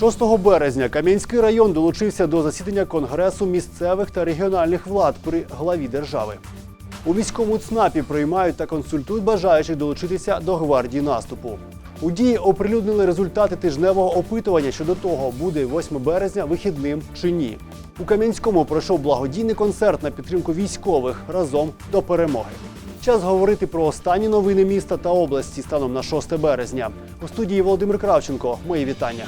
6 березня Кам'янський район долучився до засідання Конгресу місцевих та регіональних влад при главі держави. У міському ЦНАПі приймають та консультують бажаючих долучитися до гвардії наступу. У дії оприлюднили результати тижневого опитування щодо того, буде 8 березня вихідним чи ні. У Кам'янському пройшов благодійний концерт на підтримку військових разом до перемоги. Час говорити про останні новини міста та області станом на 6 березня. У студії Володимир Кравченко. Мої вітання.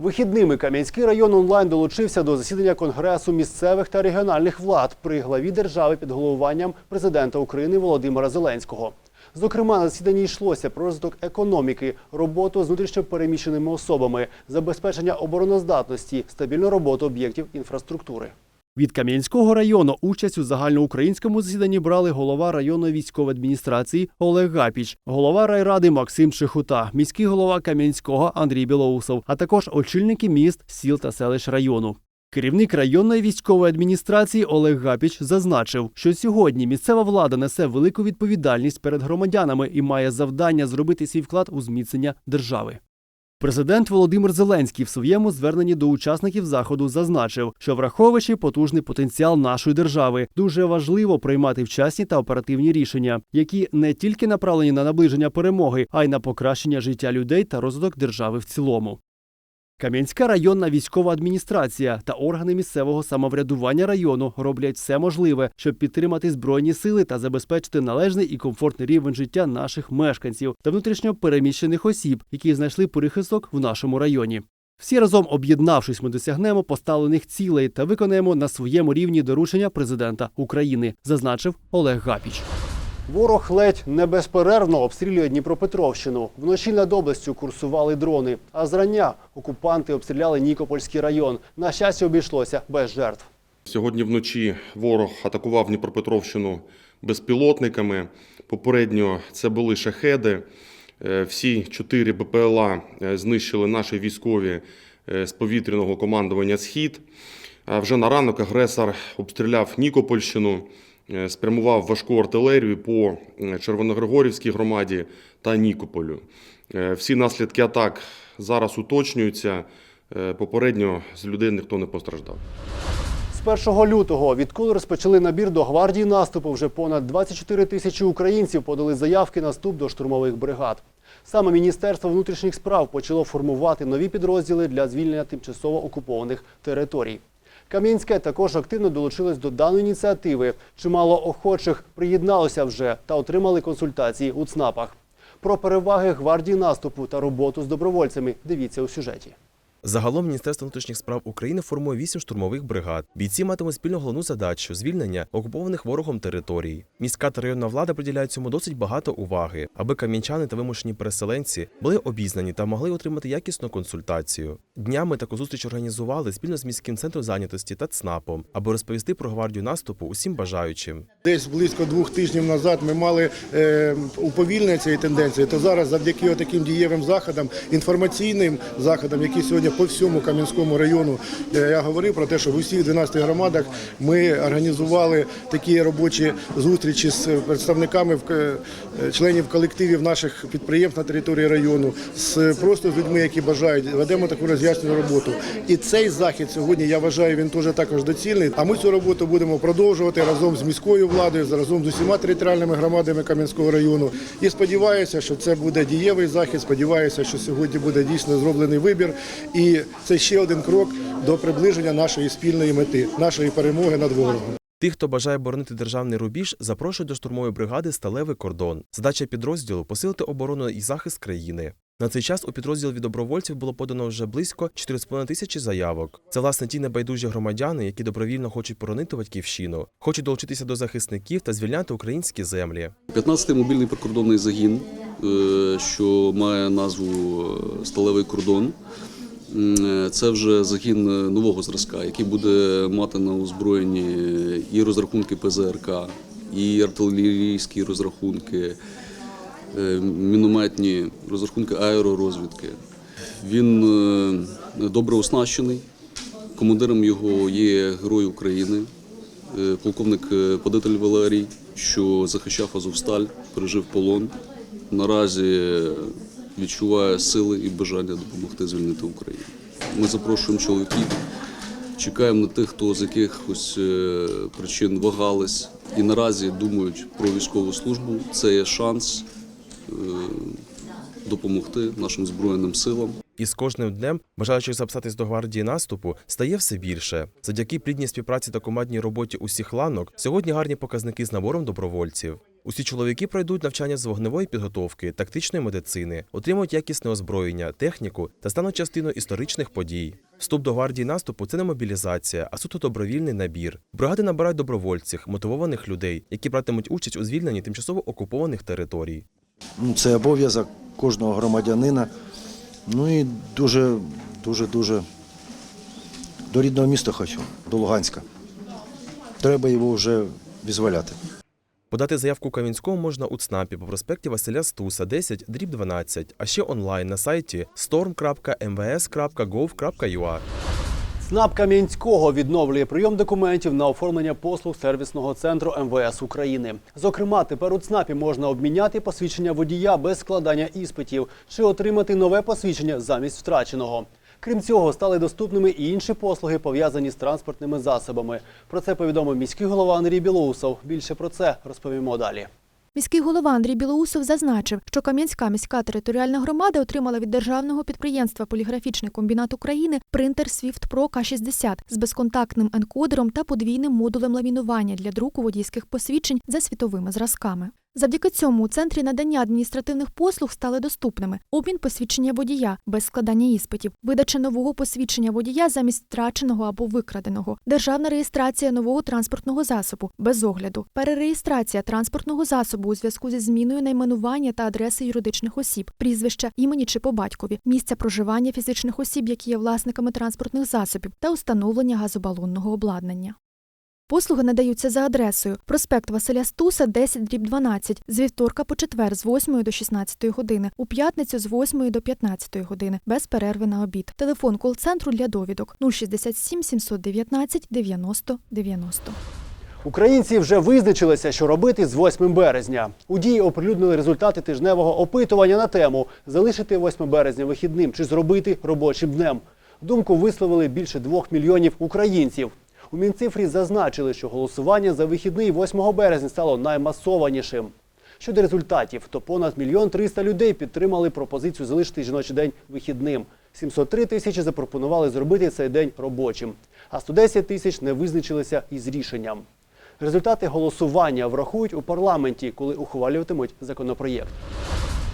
Вихідними Кам'янський район онлайн долучився до засідання Конгресу місцевих та регіональних влад при главі держави під головуванням президента України Володимира Зеленського. Зокрема, на засіданні йшлося про розвиток економіки, роботу з внутрішньопереміщеними особами, забезпечення обороноздатності, стабільну роботу об'єктів інфраструктури. Від Кам'янського району участь у загальноукраїнському засіданні брали голова районної військової адміністрації Олег Гапіч, голова райради Максим Чехута, міський голова Кам'янського Андрій Білоусов, а також очільники міст, сіл та селищ району. Керівник районної військової адміністрації Олег Гапіч зазначив, що сьогодні місцева влада несе велику відповідальність перед громадянами і має завдання зробити свій вклад у зміцнення держави. Президент Володимир Зеленський в своєму зверненні до учасників заходу зазначив, що враховуючи потужний потенціал нашої держави, дуже важливо приймати вчасні та оперативні рішення, які не тільки направлені на наближення перемоги, а й на покращення життя людей та розвиток держави в цілому. Кам'янська районна військова адміністрація та органи місцевого самоврядування району роблять все можливе, щоб підтримати збройні сили та забезпечити належний і комфортний рівень життя наших мешканців та внутрішньо переміщених осіб, які знайшли прихисток в нашому районі. Всі разом об'єднавшись, ми досягнемо поставлених цілей та виконаємо на своєму рівні доручення президента України, зазначив Олег Гапіч. Ворог ледь не безперервно обстрілює Дніпропетровщину. Вночі над областю курсували дрони. А зрання окупанти обстріляли Нікопольський район. На щастя, обійшлося без жертв. Сьогодні вночі ворог атакував Дніпропетровщину безпілотниками. Попередньо це були шахеди. Е, Всі чотири БПЛА е, знищили наші військові е, з повітряного командування Схід. Вже на ранок агресор обстріляв Нікопольщину, спрямував важку артилерію по е, Червоногригорівській громаді та Нікополю. Е, Всі наслідки атак зараз уточнюються. Е, Попередньо з людей ніхто не постраждав. З 1 лютого, відколи розпочали набір до гвардії наступу, вже понад 24 тисячі українців подали заявки на вступ до штурмових бригад. Саме Міністерство внутрішніх справ почало формувати нові підрозділи для звільнення тимчасово окупованих територій. Кам'янське також активно долучилось до даної ініціативи. Чимало охочих приєдналося вже та отримали консультації у ЦНАПах. Про переваги гвардії наступу та роботу з добровольцями дивіться у сюжеті. Загалом Міністерство внутрішніх справ України формує вісім штурмових бригад. Бійці матимуть спільну головну задачу звільнення окупованих ворогом територій. Міська та районна влада приділяють цьому досить багато уваги, аби кам'янчани та вимушені переселенці були обізнані та могли отримати якісну консультацію. Днями таку зустріч організували спільно з міським центром зайнятості та ЦНАПом, аби розповісти про гвардію наступу усім бажаючим. Десь близько двох тижнів назад ми мали е, уповільнення цієї тенденції. То зараз, завдяки таким дієвим заходам, інформаційним заходам, які сьогодні по всьому Кам'янському району, е, я говорив про те, що в усіх 12 громадах ми організували такі робочі зустрічі з представниками е, членів колективів наших підприємств на території району, з просто з людьми, які бажають. Ведемо таку роз'яснювальну роботу. І цей захід сьогодні я вважаю, він теж також доцільний. А ми цю роботу будемо продовжувати разом з міською владою, разом з усіма територіальними громадами Кам'янського району. І сподіваюся, що це буде дієвий захід. Сподіваюся, що сьогодні буде дійсно зроблений вибір. І це ще один крок до приближення нашої спільної мети, нашої перемоги над ворогом. Тих, хто бажає боронити державний рубіж, запрошують до штурмової бригади Сталевий кордон. Задача підрозділу посилити оборону і захист країни. На цей час у підрозділ від добровольців було подано вже близько 4,5 тисячі заявок. Це власне ті небайдужі громадяни, які добровільно хочуть боронити батьківщину, хочуть долучитися до захисників та звільняти українські землі. 15-й мобільний прикордонний загін, е, що має назву Сталевий кордон. Е, Це вже загін е, нового зразка, який буде мати на озброєнні і розрахунки ПЗРК, і артилерійські розрахунки, е, мінометні розрахунки аеророзвідки. Він добре оснащений. Командиром його є Герой України полковник Подитель Валерій, що захищав Азовсталь, пережив полон. Наразі відчуває сили і бажання допомогти звільнити Україну. Ми запрошуємо чоловіків, чекаємо на тих, хто з якихось е, причин вагались і наразі думають про військову службу. Це є шанс е, допомогти нашим збройним силам. І з кожним днем бажаючих записатись до гвардії наступу стає все більше. Завдяки плідній співпраці та командній роботі усіх ланок сьогодні гарні показники з набором добровольців. Усі чоловіки пройдуть навчання з вогневої підготовки, тактичної медицини, отримують якісне озброєння, техніку та стануть частиною історичних подій. Вступ до гвардії наступу це не мобілізація, а суто добровільний набір. Бригади набирають добровольців, мотивованих людей, які братимуть участь у звільненні тимчасово окупованих територій. Ну, Це обов'язок кожного громадянина. Ну і дуже, дуже, дуже до рідного міста хочу, до Луганська. Треба його вже визволяти. Подати заявку Кам'янському можна у ЦНАПі по проспекті Василя Стуса 10, дріб 12, а ще онлайн на сайті storm.mvs.gov.ua. ЦНАП Кам'янського відновлює прийом документів на оформлення послуг сервісного центру МВС України. Зокрема, тепер у ЦНАПі можна обміняти посвідчення водія без складання іспитів чи отримати нове посвідчення замість втраченого. Крім цього, стали доступними і інші послуги, пов'язані з транспортними засобами. Про це повідомив міський голова Андрій Білоусов. Більше про це розповімо далі. Міський голова Андрій Білоусов зазначив, що Кам'янська міська територіальна громада отримала від державного підприємства Поліграфічний комбінат України принтер Swift Pro K60 з безконтактним енкодером та подвійним модулем ламінування для друку водійських посвідчень за світовими зразками. Завдяки цьому у центрі надання адміністративних послуг стали доступними обмін посвідчення водія без складання іспитів, видача нового посвідчення водія замість втраченого або викраденого, державна реєстрація нового транспортного засобу без огляду, перереєстрація транспортного засобу у зв'язку зі зміною найменування та адреси юридичних осіб, прізвища, імені чи по батькові, місця проживання фізичних осіб, які є власниками транспортних засобів, та установлення газобалонного обладнання. Послуги надаються за адресою проспект Василя Стуса, 10 дріб 12, з вівторка по четвер з 8 до 16 години, у п'ятницю з 8 до 15 години, без перерви на обід. Телефон кол-центру для довідок 067 719 90 90. Українці вже визначилися, що робити з 8 березня. У дії оприлюднили результати тижневого опитування на тему залишити 8 березня вихідним чи зробити робочим днем. Думку висловили більше двох мільйонів українців. У Мінцифрі зазначили, що голосування за вихідний 8 березня стало наймасованішим. Щодо результатів, то понад мільйон триста людей підтримали пропозицію залишити жіночий день вихідним. 703 тисячі запропонували зробити цей день робочим, а 110 тисяч не визначилися із рішенням. Результати голосування врахують у парламенті, коли ухвалюватимуть законопроєкт.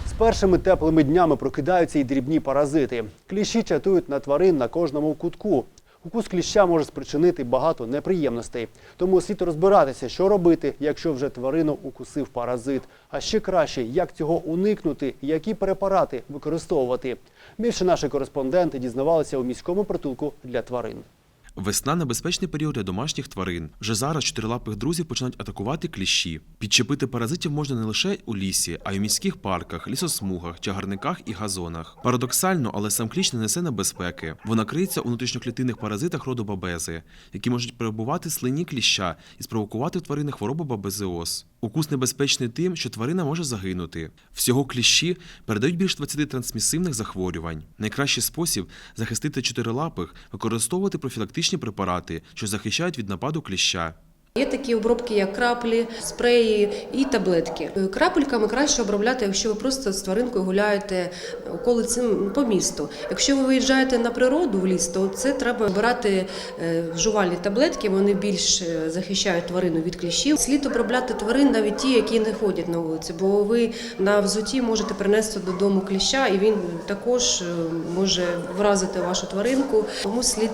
З першими теплими днями прокидаються і дрібні паразити. Кліщі чатують на тварин на кожному кутку. Укус кліща може спричинити багато неприємностей. Тому слід розбиратися, що робити, якщо вже тварину укусив паразит. А ще краще, як цього уникнути, які препарати використовувати. Більше наші кореспонденти дізнавалися у міському притулку для тварин. Весна небезпечний період для домашніх тварин. Вже зараз чотирилапих друзів починають атакувати кліщі. Підчепити паразитів можна не лише у лісі, а й у міських парках, лісосмугах, чагарниках і газонах. Парадоксально, але сам кліщ не несе небезпеки. Вона криється у внутрішньоклітинних паразитах роду бабези, які можуть перебувати в слині кліща і спровокувати в тварини хворобу бабезіоз. Укус небезпечний тим, що тварина може загинути. Всього кліщі передають більш 20 трансмісивних захворювань. Найкращий спосіб захистити чотирилапих використовувати профілактичні препарати, що захищають від нападу кліща. Є такі обробки, як краплі, спреї і таблетки. Е, Крапельками краще обробляти, якщо ви просто з тваринкою гуляєте околицем по місту. Якщо ви виїжджаєте на природу в ліс, то це треба обирати е, жувальні таблетки. Вони більш е, захищають тварину від кліщів. Слід обробляти тварин навіть ті, які не ходять на вулиці, бо ви на взуті можете принести додому кліща, і він також може вразити вашу тваринку. Тому слід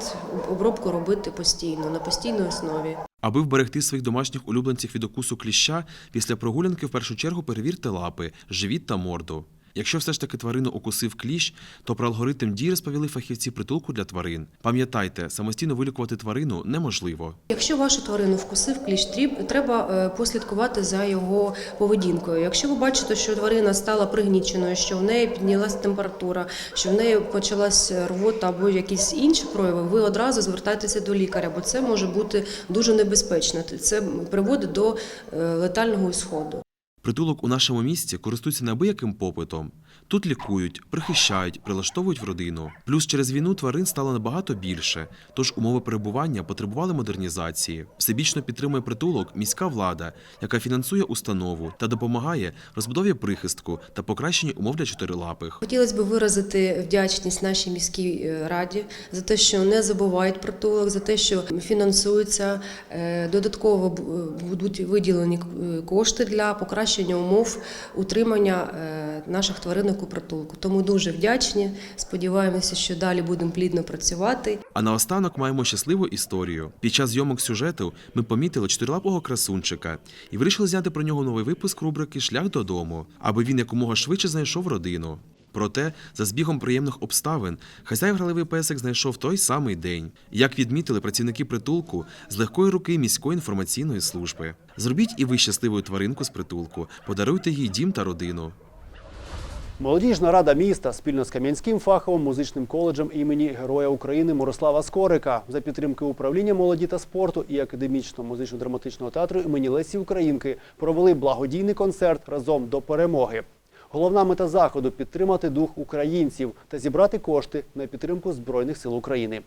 обробку робити постійно на постійній основі. Аби вберегти своїх домашніх улюбленців від укусу кліща, після прогулянки в першу чергу перевірте лапи, живіт та морду. Якщо все ж таки тварину укусив кліщ, то про алгоритм дій розповіли фахівці притулку для тварин. Пам'ятайте, самостійно вилікувати тварину неможливо. Якщо вашу тварину вкусив кліщ, треба е, послідкувати за його поведінкою. Якщо ви бачите, що тварина стала пригніченою, що в неї піднялася температура, що в неї почалась рвота або якісь інші прояви, ви одразу звертайтеся до лікаря, бо це може бути дуже небезпечно. Це приводить до е, летального ісходу. Притулок у нашому місті користується неабияким попитом. Тут лікують, прихищають, прилаштовують в родину. Плюс через війну тварин стало набагато більше, тож умови перебування потребували модернізації. Всебічно підтримує притулок міська влада, яка фінансує установу та допомагає розбудові прихистку та покращенні умов для чотирилапих. Хотілося б виразити вдячність нашій міській е, раді за те, що не забувають притулок, за те, що фінансуються е, додатково е, будуть виділені кошти для покращення умов утримання наших тваринок у притулку. Тому дуже вдячні. Сподіваємося, що далі будемо плідно працювати. А наостанок маємо щасливу історію. Під час зйомок сюжету ми помітили чотирилапого красунчика і вирішили зняти про нього новий випуск рубрики Шлях додому, аби він якомога швидше знайшов родину. Проте, за збігом приємних обставин, хазяїв граливий песик знайшов той самий день. Як відмітили працівники притулку з легкої руки міської інформаційної служби. Зробіть і ви щасливу тваринку з притулку, подаруйте їй дім та родину. Молодіжна рада міста спільно з Кам'янським фаховим музичним коледжем імені Героя України Мирослава Скорика за підтримки управління молоді та спорту і академічного музично-драматичного театру імені Лесі Українки провели благодійний концерт разом до перемоги. Головна мета заходу підтримати дух українців та зібрати кошти на підтримку Збройних сил України.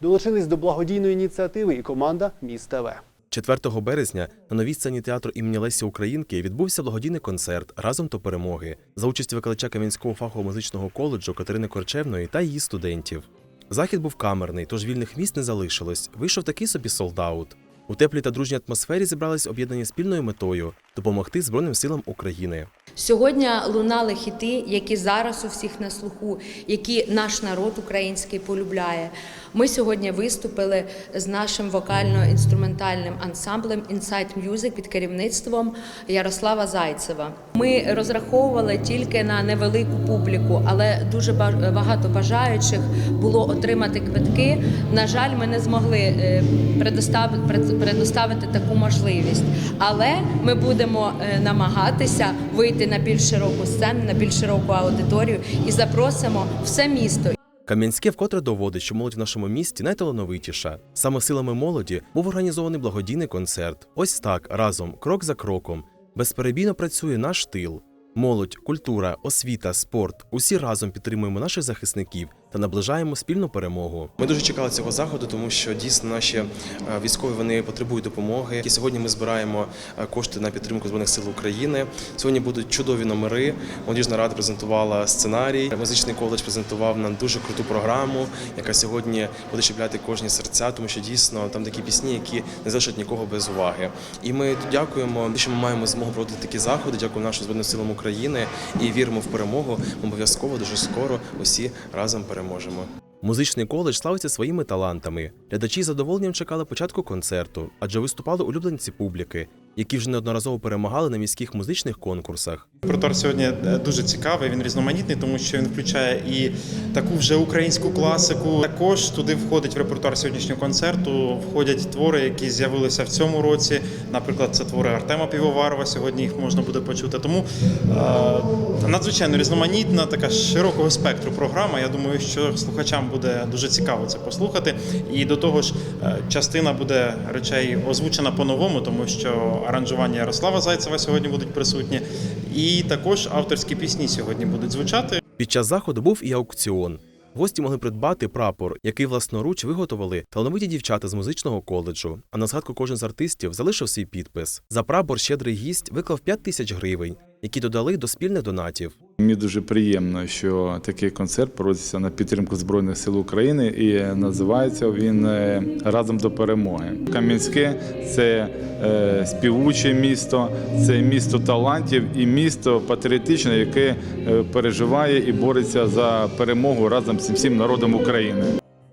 Долучились до благодійної ініціативи і команда Міст ТВ. 4 березня на новій сцені театру імені Лесі Українки відбувся благодійний концерт разом до перемоги за участю викладача Кам'янського фахового музичного коледжу Катерини Корчевної та її студентів. Захід був камерний, тож вільних місць не залишилось. Вийшов такий собі солдаут. У теплій та дружній атмосфері зібрались об'єднані спільною метою допомогти Збройним силам України. Сьогодні лунали хіти, які зараз у всіх на слуху, які наш народ український полюбляє. Ми сьогодні виступили з нашим вокально-інструментальним ансамблем Insight Music під керівництвом Ярослава Зайцева. Ми розраховували тільки на невелику публіку, але дуже багато бажаючих було отримати квитки. На жаль, ми не змогли е, предоставити, пред- предоставити таку можливість, але ми будемо е, намагатися вийти на більш широку сцену, на більш широку аудиторію і запросимо все місто. Кам'янське вкотре доводить, що молодь в нашому місті найталановитіша. Саме силами молоді був організований благодійний концерт. Ось так разом, крок за кроком. Безперебійно працює наш тил. Молодь, культура, освіта, спорт усі разом підтримуємо наших захисників та наближаємо спільну перемогу. Ми дуже чекали цього заходу, тому що дійсно наші е, військові вони потребують допомоги. І сьогодні ми збираємо е, кошти на підтримку збройних сил України. Сьогодні будуть чудові номери. Молодіжна рада презентувала сценарій. Музичний коледж презентував нам дуже круту програму, яка сьогодні буде чіпляти кожні серця, тому що дійсно там такі пісні, які не залишать нікого без уваги. І ми дякуємо, що ми маємо змогу проводити такі заходи. Дякуємо нашим збройним силам України і віримо в перемогу. Обов'язково дуже скоро усі разом переможемо. Музичний коледж славиться своїми талантами. Глядачі задоволенням чекали початку концерту, адже виступали улюбленці публіки, які вже неодноразово перемагали на міських музичних конкурсах. Репертуар сьогодні е, дуже цікавий, він різноманітний, тому що він включає і таку вже українську класику. Також туди входить в репертуар сьогоднішнього концерту. Входять твори, які з'явилися в цьому році. Наприклад, це твори Артема Півоварова. Сьогодні їх можна буде почути. Тому е, надзвичайно різноманітна, така широкого спектру програма. Я думаю, що слухачам буде дуже цікаво це послухати. І до того ж, е, частина буде речей озвучена по-новому, тому що аранжування Ярослава Зайцева сьогодні будуть присутні. І також авторські пісні сьогодні будуть звучати. Під час заходу був і аукціон. Гості могли придбати прапор, який власноруч виготовили талановиті дівчата з музичного коледжу. А на згадку кожен з артистів залишив свій підпис. За прапор щедрий гість виклав 5 тисяч гривень, які додали до спільних донатів. Мені дуже приємно, що такий концерт проводиться на підтримку Збройних сил України і називається він е, Разом до перемоги. Кам'янське це е, співуче місто, це місто талантів і місто патріотичне, яке е, переживає і бореться за перемогу разом з всім народом України.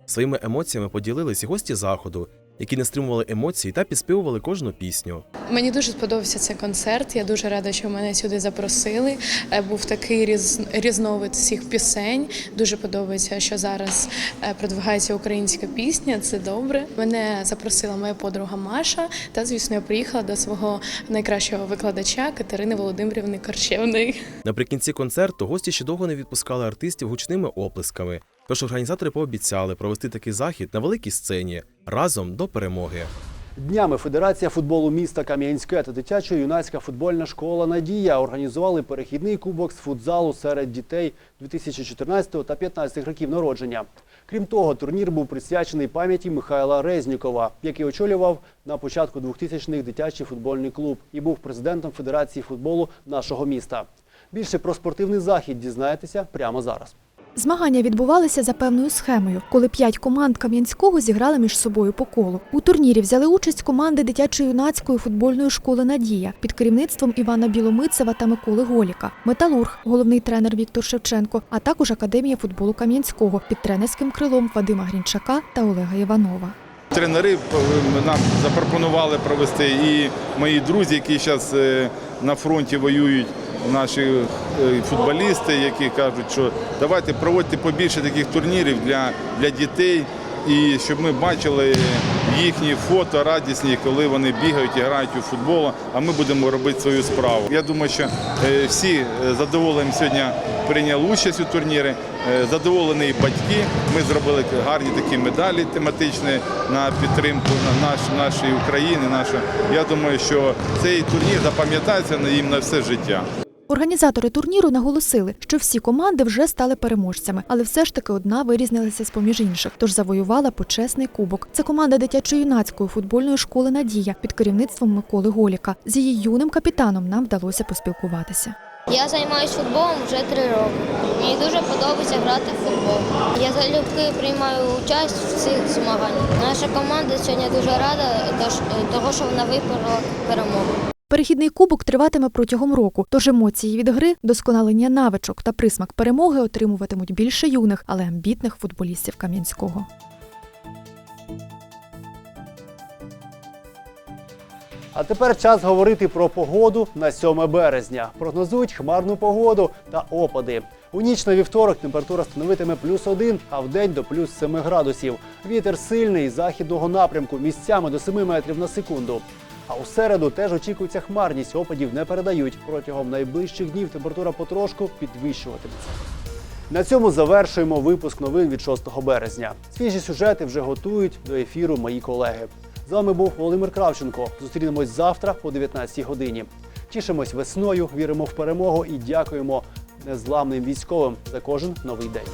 Своїми емоціями поділились гості заходу, які не стримували емоцій та підспівували кожну пісню. Мені дуже сподобався цей концерт. Я дуже рада, що мене сюди запросили. Е, Був такий різ, різновид всіх пісень. Дуже подобається, що зараз е, продвигається українська пісня. Це добре. Мене запросила моя подруга Маша. Та звісно, я приїхала до свого найкращого викладача Катерини Володимирівни Корчевної. Наприкінці концерту гості ще довго не відпускали артистів гучними оплесками. Тож організатори пообіцяли провести такий захід на великій сцені разом до перемоги. Днями Федерація футболу міста Кам'янське та дитячо-юнацька футбольна школа Надія організували перехідний кубок з футзалу серед дітей 2014 та 2015 років народження. Крім того, турнір був присвячений пам'яті Михайла Резнікова, який очолював на початку 2000-х дитячий футбольний клуб і був президентом Федерації футболу нашого міста. Більше про спортивний захід дізнаєтеся прямо зараз. Змагання відбувалися за певною схемою, коли п'ять команд Кам'янського зіграли між собою по колу. У турнірі взяли участь команди дитячо-юнацької футбольної школи Надія під керівництвом Івана Біломицева та Миколи Голіка, Металург, головний тренер Віктор Шевченко, а також Академія футболу Кам'янського під тренерським крилом Вадима Грінчака та Олега Іванова. Тренери е, нам запропонували провести і мої друзі, які зараз на фронті воюють, наші е, футболісти, які кажуть, що давайте проводьте побільше таких турнірів для, для дітей, і щоб ми бачили їхні фото радісні, коли вони бігають і грають у футбол, а ми будемо робити свою справу. Я думаю, що е, всі е, задоволені сьогодні прийняли участь у турнірі. Е, Задоволені і батьки. Ми зробили гарні такі медалі тематичні на підтримку нашої України. Нашої. Я думаю, що цей турнір запам'ятається їм на все життя. Організатори турніру наголосили, що всі команди вже стали переможцями, але все ж таки одна вирізнилася з поміж інших, тож завоювала почесний кубок. Це команда дитячо-юнацької футбольної школи Надія під керівництвом Миколи Голіка. З її юним капітаном нам вдалося поспілкуватися. Я займаюся футболом вже три роки. Мені дуже подобається грати в футбол. Я залюбки приймаю участь в цих змаганнях. Наша команда сьогодні дуже рада, того, що вона виборола перемогу. Перехідний кубок триватиме протягом року, тож емоції від гри, досконалення навичок та присмак перемоги отримуватимуть більше юних, але амбітних футболістів Кам'янського. А тепер час говорити про погоду на 7 березня. Прогнозують хмарну погоду та опади. У ніч на вівторок температура становитиме плюс 1, а в день до плюс 7 градусів. Вітер сильний західного напрямку місцями до 7 метрів на секунду. А у середу теж очікується хмарність. Опадів не передають. Протягом найближчих днів температура потрошку підвищуватиметься. На цьому завершуємо випуск новин від 6 березня. Свіжі сюжети вже готують до ефіру мої колеги. З вами був Володимир Кравченко. Зустрінемось завтра о 19 годині. Тішимось весною, віримо в перемогу і дякуємо незламним військовим за кожен новий день.